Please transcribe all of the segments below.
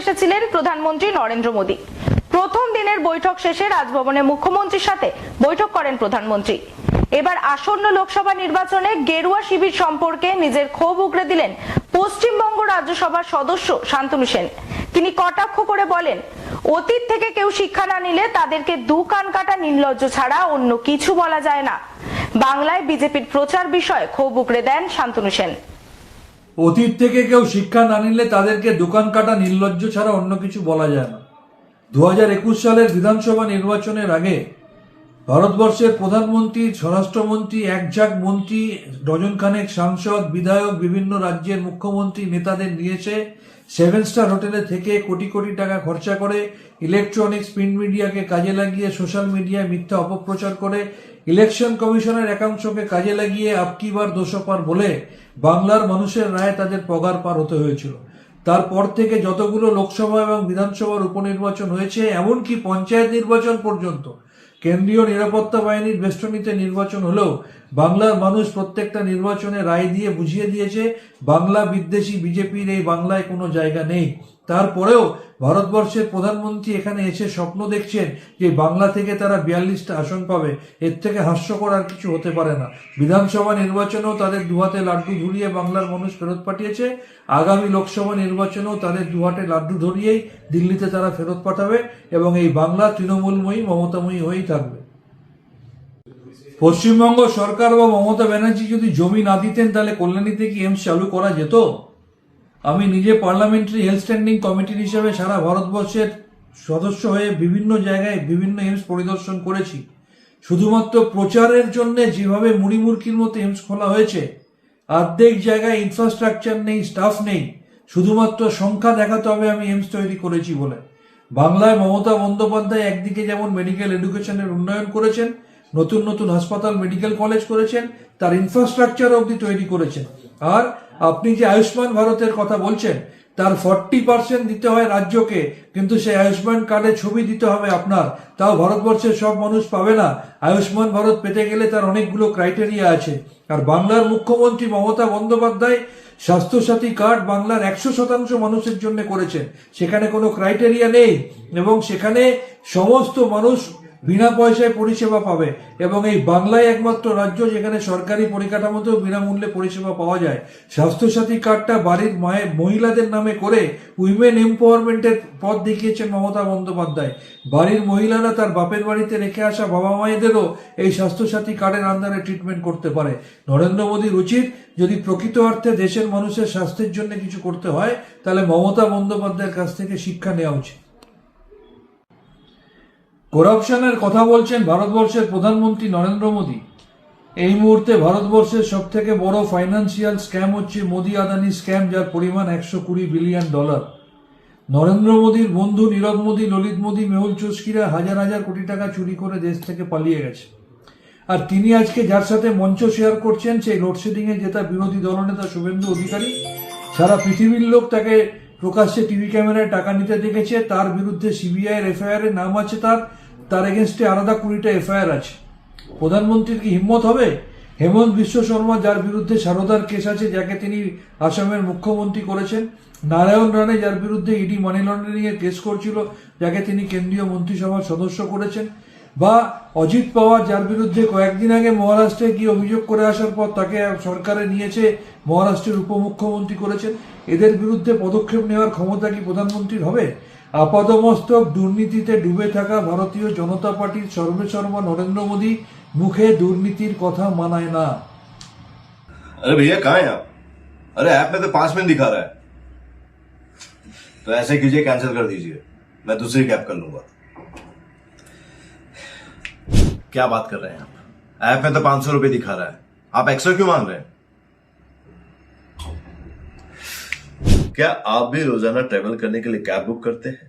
এসেছিলেন প্রধানমন্ত্রী নরেন্দ্র মোদী। প্রথম দিনের বৈঠক শেষে রাজভবনে মুখ্যমন্ত্রীর সাথে বৈঠক করেন প্রধানমন্ত্রী। এবার আসন্ন লোকসভা নির্বাচনে গেরুয়া শিবির সম্পর্কে নিজের ক্ষোভ উগরে দিলেন পশ্চিমবঙ্গ রাজ্যসভার সদস্য শান্তনু সেন। তিনি কটাক্ষ করে বলেন, অতীত থেকে কেউ শিক্ষা না নিলে তাদেরকে দু কান কাটা নির্লজ্জ ছাড়া অন্য কিছু বলা যায় না। বাংলায় বিজেপির প্রচার বিষয়ে ক্ষোভ উগরে দেন শান্তনু সেন। অতীত থেকে কেউ শিক্ষা না নিলে তাদেরকে দোকান কাটা নির্লজ্জ ছাড়া অন্য কিছু বলা যায় না। দুই হাজার একুশ সালের বিধানসভা নির্বাচনের আগে ভারতবর্ষের প্রধানমন্ত্রী, স্বরাষ্ট্রমন্ত্রী, একঝাক মন্ত্রী, ডজনখানেক সাংসদ, বিধায়ক, বিভিন্ন রাজ্যের মুখ্যমন্ত্রী নেতাদের নিয়েছে সেভেন স্টার হোটেলে থেকে কোটি কোটি টাকা খরচা করে ইলেকট্রনিক্স, প্রিন্ট মিডিয়াকে কাজে লাগিয়ে সোশ্যাল মিডিয়ায় মিথ্যা অপপ্রচার করে ইলেকশন কমিশনের একাংশকে কাজে লাগিয়ে আপকিবার, দোষপার বলে বাংলার মানুষের রায় তাদের পগার পার হতে হয়েছিল। তারপর থেকে যতগুলো লোকসভা এবং বিধানসভার উপনির্বাচন হয়েছে, এমনকি পঞ্চায়েত নির্বাচন পর্যন্ত, কেন্দ্রীয় নিরাপত্তা বাহিনীর বেষ্টনীতে নির্বাচন হলেও বাংলার মানুষ প্রত্যেকটা নির্বাচনে রায় দিয়ে বুঝিয়ে দিয়েছে, বাংলা বিদ্বেষী বিজেপির এই বাংলায় কোনো জায়গা নেই। তারপরেও ভারতবর্ষের প্রধানমন্ত্রী এখানে এসে স্বপ্ন দেখছেন যে বাংলা থেকে তারা বিয়াল্লিশটা আসন পাবে। এর থেকে হাস্যকর আর কিছু হতে পারে না। বিধানসভা নির্বাচনেও তাদের দুহাতে লাড্ডু ধরিয়ে বাংলার মানুষ ফেরত পাঠিয়েছে। আগামী লোকসভা নির্বাচনেও তাদের দুহাতে লাড্ডু ধরিয়েই দিল্লিতে তারা ফেরত পাঠাবে এবং এই বাংলা তৃণমূলময়ী, মমতাময়ী হয়েই থাকবে। পশ্চিমবঙ্গ সরকার বা মমতা ব্যানার্জি যদি জমি না দিতেন, তাহলে কল্যাণীতে কি এমস চালু করা যেত? আমি নিজে পার্লামেন্টারি হেলথ স্ট্যান্ডিং কমিটির হিসেবে সারা ভারতবর্ষের সদস্য হয়ে বিভিন্ন জায়গায় বিভিন্ন এমস পরিদর্শন করেছি। শুধুমাত্র প্রচারের জন্য যেভাবে মুড়িমুড়কির মতো এমস খোলা হয়েছে, অর্ধেক জায়গায় ইনফ্রাস্ট্রাকচার নেই স্টাফ নেই, শুধুমাত্র সংখ্যা দেখাতে হবে আমি এমস তৈরি করেছি বলে। বাংলায় মমতা বন্দ্যোপাধ্যায় একদিকে যেমন মেডিকেল এডুকেশনের উন্নয়ন করেছেন নতুন নতুন হাসপাতাল মেডিকেল কলেজ করেছেন, তার ইনফ্রাস্ট্রাকচার অবধি তৈরি করেছেন। আর আপনি যে আয়ুষ্মান ভারতের কথা বলছেন, তার ফর্টি পার্সেন্ট দিতে হয় রাজ্যকে, কিন্তু সেই আয়ুষ্মান কার্ডে ছবি দিতে হবে আপনার। তাও ভারতবর্ষের সব মানুষ পাবে না। আয়ুষ্মান ভারত পেতে গেলে তার অনেকগুলো ক্রাইটেরিয়া আছে। আর বাংলার মুখ্যমন্ত্রী মমতা বন্দ্যোপাধ্যায় স্বাস্থ্যসাথী কার্ড বাংলার একশো শতাংশ মানুষের জন্য করেছেন। সেখানে কোনো ক্রাইটেরিয়া নেই। এবং সেখানে সমস্ত মানুষ বিনা পয়সায় পরিষেবা পাবে। এবং এই বাংলায় একমাত্র রাজ্য যেখানে সরকারি পরিকাঠামোতেও বিনামূল্যে পরিষেবা পাওয়া যায়। স্বাস্থ্যসাথী কার্ডটা বাড়ির মায়ের মহিলাদের নামে করে উইমেন এম্পাওয়ারমেন্টের পথ দেখিয়েছেন মমতা বন্দ্যোপাধ্যায়। বাড়ির মহিলারা তার বাপের বাড়িতে রেখে আসা বাবা মায়েদেরও এই স্বাস্থ্যসাথী কার্ডের আন্ডারে ট্রিটমেন্ট করতে পারে। নরেন্দ্র মোদীর উচিত যদি প্রকৃত অর্থে দেশের মানুষের স্বাস্থ্যের জন্য কিছু করতে হয়, তাহলে মমতা বন্দ্যোপাধ্যায়ের কাছ থেকে শিক্ষা নেওয়া উচিত। করাপশনের কথা বলছেন ভারতবর্ষের প্রধানমন্ত্রী নরেন্দ্র মোদী। এই মুহূর্তে ভারতবর্ষের সব থেকে বড় ফাইন্যান্সিয়াল স্ক্যাম হচ্ছে মোদি আদানি স্ক্যাম যার পরিমাণ একশো কুড়ি বিলিয়ন ডলার নরেন্দ্র মোদীর বন্ধু নীরব মোদী, ললিত মোদী, মেহুল চস্কিরা হাজার হাজার কোটি টাকা চুরি করে দেশ থেকে পালিয়ে গেছে। আর তিনি আজকে যার সাথে মঞ্চ শেয়ার করছেন, সেই লোডশেডিং এ জেতা বিরোধী দলনেতা শুভেন্দু অধিকারী, সারা পৃথিবীর লোক তাকে প্রকাশ্যে টিভি ক্যামেরায় টাকা নিতে দেখেছে। তার বিরুদ্ধে সিবিআই এর এফআইআর নাম আছে তার। তার এগেনস্টে আলাদা কুড়িটা এফআইআর আছে। প্রধানমন্ত্রীর কি হিম্মত হবে? হেমন্ত বিশ্ব শর্মা, যার বিরুদ্ধে সারদার কেস আছে, যাকে তিনি আসামের মুখ্যমন্ত্রী করেছেন। নারায়ণ রানে যার বিরুদ্ধে ইডি মানি লন্ডারিং এর কেস করছিল, যাকে তিনি কেন্দ্রীয় মন্ত্রিসভার সদস্য করেছেন। বা অজিত পাওয়ার, যার বিরুদ্ধে কয়েকদিন আগে মহারাষ্ট্রে গিয়ে অভিযোগ করে আসার পর তাকে সরকারে নিয়েছে, মহারাষ্ট্রের উপমুখ্যমন্ত্রী করেছেন। এদের বিরুদ্ধে পদক্ষেপ নেওয়ার ক্ষমতা কি প্রধানমন্ত্রীর হবে? আপাদমস্তক দুর্নীতিতে ডুবে থাকা ভারতীয় জনতা পার্টির সর্বেসর্বা নরেন্দ্র মোদী মুখে দুর্নীতির কথা মানায় না अरे भैया कहाँ हैं आप अरे ऐप में तो पांच मिनट दिखा रहा है तो ऐसे कीजिए कैंसिल कर दीजिए मैं दूसरी कैब कर लूंगा क्या बात कर रहे हैं आप ऐप में तो पांच सौ रुपए दिखा रहा है आप एक्स्ट्रा क्यों मांग रहे हैं क्या आप भी रोजाना ट्रेवल करने के लिए कैब बुक करते हैं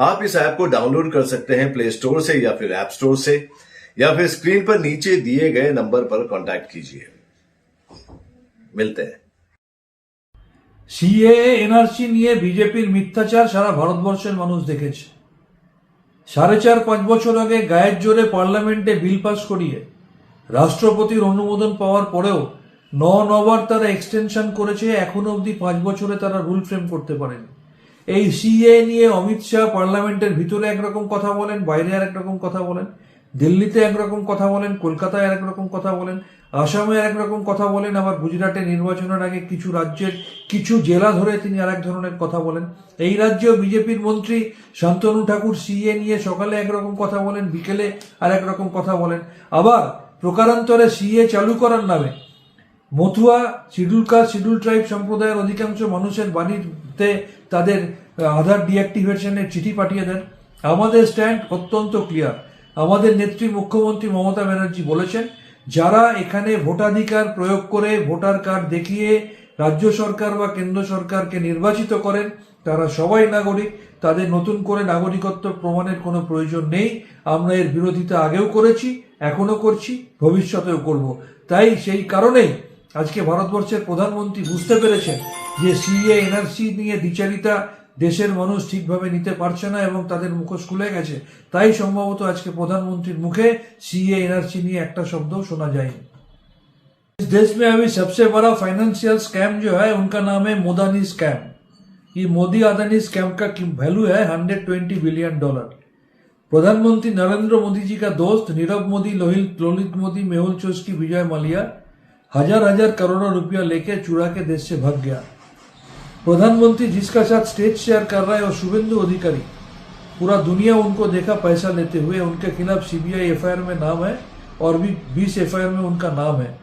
आप इस ऐप को डाउनलोड कर सकते हैं प्ले स्टोर से या फिर ऐप स्टोर से या फिर स्क्रीन पर नीचे दिए गए नंबर पर कांटेक्ट कीजिए मिलते हैं সিএএ এনআরসি নিয়ে বিজেপির মিথ্যাচার সারা ভারতবর্ষের মানুষ দেখেছে সাড়ে চার পাঁচ বছর আগে গায়ের জোরে পার্লামেন্টে বিল পাস করিয়ে রাষ্ট্রপতির অনুমোদন পাওয়ার পরেও ন নবার তারা এক্সটেনশন করেছে এখনো অবধি পাঁচ বছরে তারা রুল ফ্রেম করতে পারেনি এই সিএ নিয়ে অমিত শাহ পার্লামেন্টের ভিতরে একরকম কথা বলেন, বাইরে আর একরকম কথা বলেন, দিল্লিতে একরকম কথা বলেন, কলকাতায় আর একরকম কথা বলেন, আসামে একরকম কথা বলেন, আবার গুজরাটে নির্বাচনের আগে কিছু রাজ্যের কিছু জেলা ধরে তিনি আর এক ধরনের কথা বলেন। এই রাজ্যেও বিজেপির মন্ত্রী শান্তনু ঠাকুর সিএ নিয়ে সকালে একরকম কথা বলেন, বিকেলে আর একরকম কথা বলেন। আবার প্রকারান্তরে সিএ চালু করার নামে Matua, schedule caste, schedule tribe সম্প্রদায়ের অধিকাংশ মানুষের বাড়িতে তাদের আধার ডিঅ্যাক্টিভেশনের চিঠি পাঠিয়ে দেন। আমাদের স্ট্যান্ড অত্যন্ত ক্লিয়ার। আমাদের নেত্রী মুখ্যমন্ত্রী মমতা ব্যানার্জি বলেছেন, যারা এখানে ভোটাধিকার প্রয়োগ করে ভোটার কার্ড দেখিয়ে রাজ্য সরকার বা কেন্দ্র সরকারকে নির্বাচিত করেন, তারা সবাই নাগরিক। তাদের নতুন করে নাগরিকত্ব প্রমাণের কোনো প্রয়োজন নেই। আমরা এর বিরোধিতা আগেও করেছি এখনও করছি, ভবিষ্যতেও করব। তাই সেই কারণেই আজকে ভারতবর্ষের প্রধানমন্ত্রী বুঝতে পেরেছেন যে সিএ এনআরসি নিয়ে দ্বিচারিতা দেশের মানুষ ঠিকভাবে নিতে পারছে না এবং তাদের মুখোশ খুলে গেছে তাই সম্ভবত আজকে প্রধানমন্ত্রীর মুখে সিএ এনআরসি নিয়ে একটা শব্দও শোনা যায়নি इस देश में अभी सबसे बड़ा फाइनेंशियल स्कैम जो है उनका नाम है मोदानी स्कैम ये मोदी अदानी स्कैम का वैल्यू है 120 बिलियन डॉलर प्रधानमंत्री नरेंद्र मोदी जी का दोस्त नीरव मोदी लोहित ललित मोदी मेहुल चोस्की विजय माल्या हज़ार हज़ार करोड़ों रुपया लेके चुरा के देश से भाग गया। प्रधानमंत्री जिसका साथ स्टेज शेयर कर रहा और शुभेंदु अधिकारी, पूरा दुनिया उनको देखा पैसा लेते हुए, उनके खिलाफ सीबीआई एफआईआर में नाम है और भी बीस एफआईआर में उनका नाम है।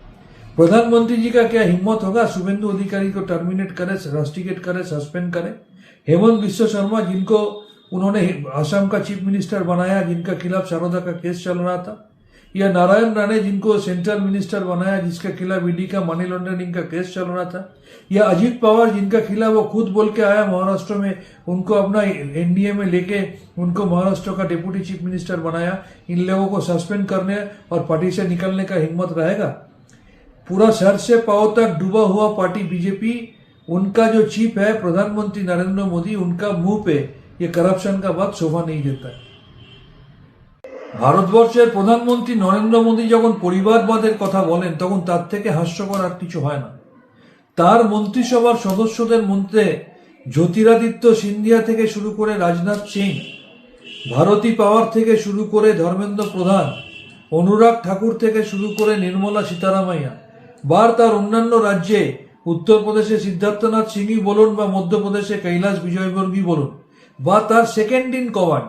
प्रधानमंत्री जी का क्या हिम्मत होगा? शुभेंदु अधिकारी को टर्मिनेट करे रस्टिकेट करे सस्पेंड करे। हेमंत विश्व शर्मा, जिनको उन्होंने आसाम का चीफ मिनिस्टर बनाया, जिनका खिलाफ शारदा का केस चल रहा था या नारायण राणे जिनको सेंट्रल मिनिस्टर बनाया, जिसके खिलाफ ईडी का मनी लॉन्ड्रिंग का केस चल रहा था, या अजीत पवार जिनका खिलाफ वो खुद बोल के आया महाराष्ट्र में, उनको अपना एनडीए में लेके उनको महाराष्ट्र का डिप्टी चीफ मिनिस्टर बनाया, इन लोगों को सस्पेंड करने और पार्टी से निकलने का हिम्मत रहेगा? पूरा सर से पाओ तक डूबा हुआ पार्टी बीजेपी उनका जो चीफ है, प्रधानमंत्री नरेंद्र मोदी, उनका मुँह पे ये करप्शन का बात शोभा नहीं देता है। ভারতবর্ষের প্রধানমন্ত্রী নরেন্দ্র মোদী যখন পরিবারবাদের কথা বলেন, তখন তার থেকে হাস্যকর আর কিছু হয় না। তার মন্ত্রিসভার সদস্যদের মধ্যে জ্যোতিরাদিত্য সিন্ধিয়া থেকে শুরু করে রাজনাথ সিং, ভারতী পাওয়ার থেকে শুরু করে ধর্মেন্দ্র প্রধান, অনুরাগ ঠাকুর থেকে শুরু করে নির্মলা সীতারামাইয়া, বার তার অন্যান্য রাজ্যে উত্তরপ্রদেশে সিদ্ধার্থনাথ সিংই বলুন বা মধ্যপ্রদেশে কৈলাস বিজয়বর্গী বলুন, বা তার সেকেন্ড ইন কমান্ড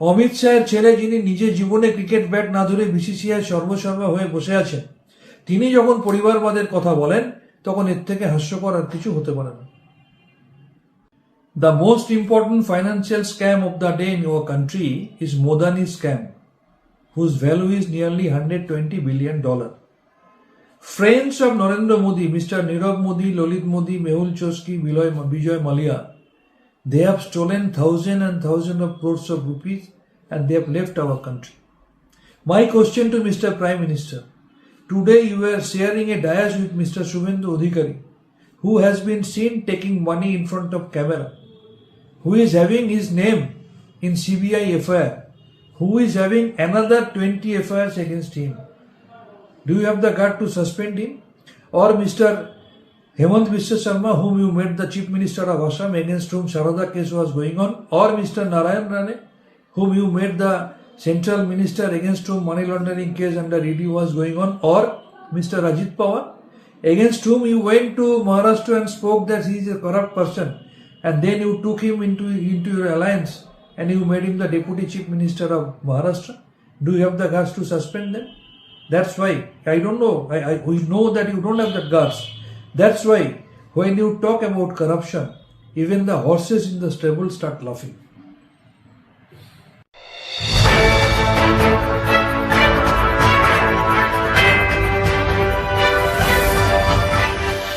অমিত শাহের ছেলে যিনি নিজে জীবনে ক্রিকেট ব্যাট না ধরে বিসিসিআই সর্বসর্বা হয়ে বসে আছেন, তিনি যখন পরিবারবাদের কথা বলেন, তখন এর থেকে হাস্যকর আর কিছু হতে পারে না। The most important financial scam of the day in your country is Modani scam whose value is nearly hundred twenty billion dollar friends of Narendra Modi mister Nirav Modi Lalit Modi Mehul Choksi Vijay Mallya they have stolen thousand and thousand of crores of rupees and they have left our country. My question to Mr. Prime Minister, today you are sharing a dais with Mr. Subhendu Adhikari, who has been seen taking money in front of camera, who is having his name in CBI FIR, who is having another 20 FIRs against him. Do you have the gut to suspend him? Or Mr. Hemant Vishwa Sharma, whom you made the Chief Minister of Assam, against whom Sharada case was going on, or Mr. Narayan Rane, whom you made the central minister against whom money laundering case under ED was going on, or Mr. Rajit Pawar, against whom you went to Maharashtra and spoke that he is a corrupt person, and then you took him into into your alliance and you made him the deputy chief minister of Maharashtra. Do you have the guts to suspend them? That's why I don't know. I, I we know that you don't have the guts. That's why when you talk about corruption, even the horses in the stable start laughing.